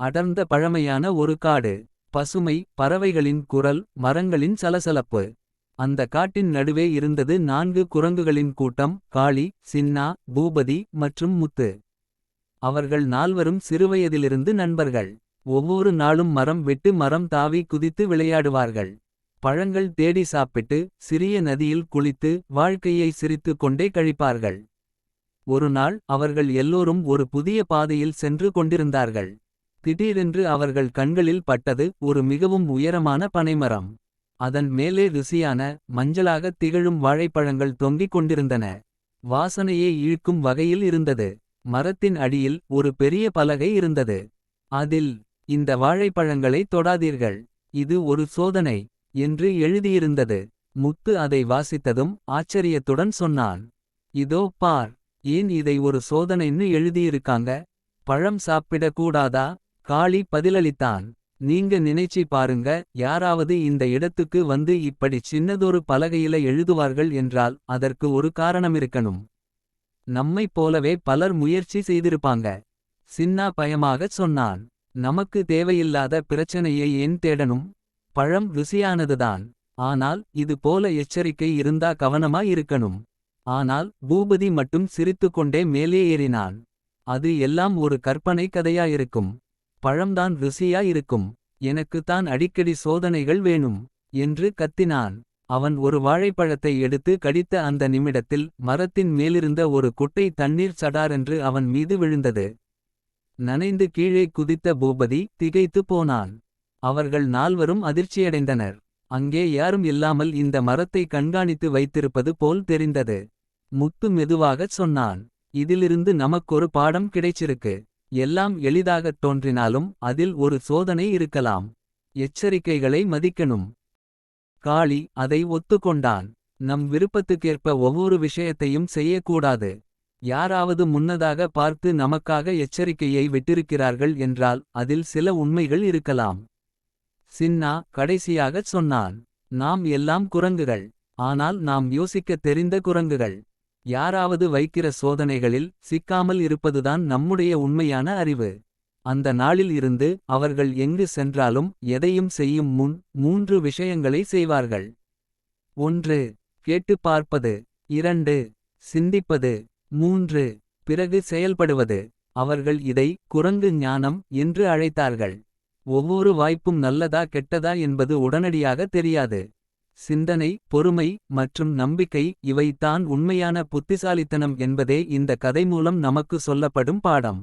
அடர்ந்த பழமையான ஒரு காடு. பசுமை பறவைகளின் குரல் மரங்களின் சலசலப்பு. அந்த காட்டின் நடுவே இருந்தது நான்கு குரங்குகளின் கூட்டம். காளி சின்னா பூபதி மற்றும் முத்து. அவர்கள் நால்வரும் சிறுவயதிலிருந்து நண்பர்கள். ஒவ்வொரு நாளும் மரம் விட்டு மரம் தாவி குதித்து விளையாடுவார்கள். பழங்கள் தேடி சாப்பிட்டு சிறிய நதியில் குளித்து. வாழ்க்கையை சிரித்துக் கொண்டே கழிப்பார்கள். ஒரு நாள் அவர்கள் எல்லோரும் ஒரு புதிய பாதையில் சென்று கொண்டிருந்தார்கள். திடீரென்று அவர்கள் கண்களில் பட்டது ஒரு மிகவும் உயரமான பனைமரம். அதன் மேலே ருசியான மஞ்சளாகத் திகழும் வாழைப்பழங்கள் தொங்கிக் கொண்டிருந்தன. வாசனையே இழுக்கும் வகையில் இருந்தது. மரத்தின் அடியில் ஒரு பெரிய பலகை இருந்தது. அதில் இந்த வாழைப்பழங்களை தொடாதீர்கள். இது ஒரு சோதனை என்று எழுதியிருந்தது. முத்து அதை வாசித்ததும் ஆச்சரியத்துடன் சொன்னான். இதோ பார் ஏன் இதை ஒரு சோதனைன்னு எழுதியிருக்காங்க. பழம் சாப்பிடக் கூடாதா காளி பதிலளித்தான். நீங்க நினைச்சி பாருங்க யாராவது இந்த இடத்துக்கு வந்து இப்படி சின்னதொரு பலகையில எழுதுவார்கள் என்றால் அதற்கு ஒரு காரணமிருக்கணும். நம்மைப் போலவே பலர் முயற்சி செய்திருப்பாங்க. சின்னா பயமாகச் சொன்னான். நமக்கு தேவையில்லாத பிரச்சனையை ஏன் தேடணும். பழம் ருசியானதுதான். ஆனால் இது போல எச்சரிக்கை இருந்தா கவனமா இருக்கணும். ஆனால் பூபதி மட்டும் சிரித்துக்கொண்டே மேலே ஏறினான். அது எல்லாம் ஒரு கற்பனை கதையாயிருக்கும். பழம்தான் ருசியா இருக்கும். தான் அடிக்கடி சோதனைகள் வேணும். என்று கத்தினான். அவன் ஒரு வாழைப்பழத்தை எடுத்து கடித்த அந்த நிமிடத்தில். மரத்தின் மேலிருந்த ஒரு குட்டை தண்ணீர் சடாரென்று அவன் மீது விழுந்தது. நனைந்து கீழே குதித்த பூபதி திகைத்துப் போனான். அவர்கள் நால்வரும் அதிர்ச்சியடைந்தனர். அங்கே யாரும் இல்லாமல் இந்த மரத்தை கண்காணித்து வைத்திருப்பது போல் தெரிந்தது. முத்து மெதுவாகச் சொன்னான். இதிலிருந்து நமக்கொரு பாடம் கிடைச்சிருக்கு. எல்லாம் எளிதாகத் தோன்றினாலும் அதில் ஒரு சோதனை இருக்கலாம். எச்சரிக்கைகளை மதிக்கணும். காளி அதை ஒத்துக்கொண்டான். நம் விருப்பத்துக்கேற்ப ஒவ்வொரு விஷயத்தையும் செய்யக்கூடாது. யாராவது முன்னதாக பார்த்து நமக்காக எச்சரிக்கையை விட்டிருக்கிறார்கள் என்றால் அதில் சில உண்மைகள் இருக்கலாம். சின்னா கடைசியாகச் சொன்னான். நாம் எல்லாம் குரங்குகள். ஆனால் நாம் யோசிக்கத் தெரிந்த குரங்குகள். யாராவது வைக்கிற சோதனைகளில் சிக்காமல் இருப்பதுதான் நம்முடைய உண்மையான அறிவு. அந்த நாளில் இருந்து அவர்கள் எங்கு சென்றாலும் எதையும் செய்யும் முன் மூன்று விஷயங்களை செய்வார்கள். ஒன்று கேட்டுப் பார்ப்பது இரண்டு சிந்திப்பது மூன்று பிறகு செயல்படுவது. அவர்கள் இதை குரங்கு ஞானம் என்று அழைத்தார்கள். ஒவ்வொரு வாய்ப்பும் நல்லதா கெட்டதா என்பது உடனடியாக தெரியாது. சிந்தனை பொறுமை மற்றும் நம்பிக்கை இவை தான் உண்மையான புத்திசாலித்தனம் என்பதே இந்த கதை மூலம் நமக்கு சொல்லப்படும் பாடம்.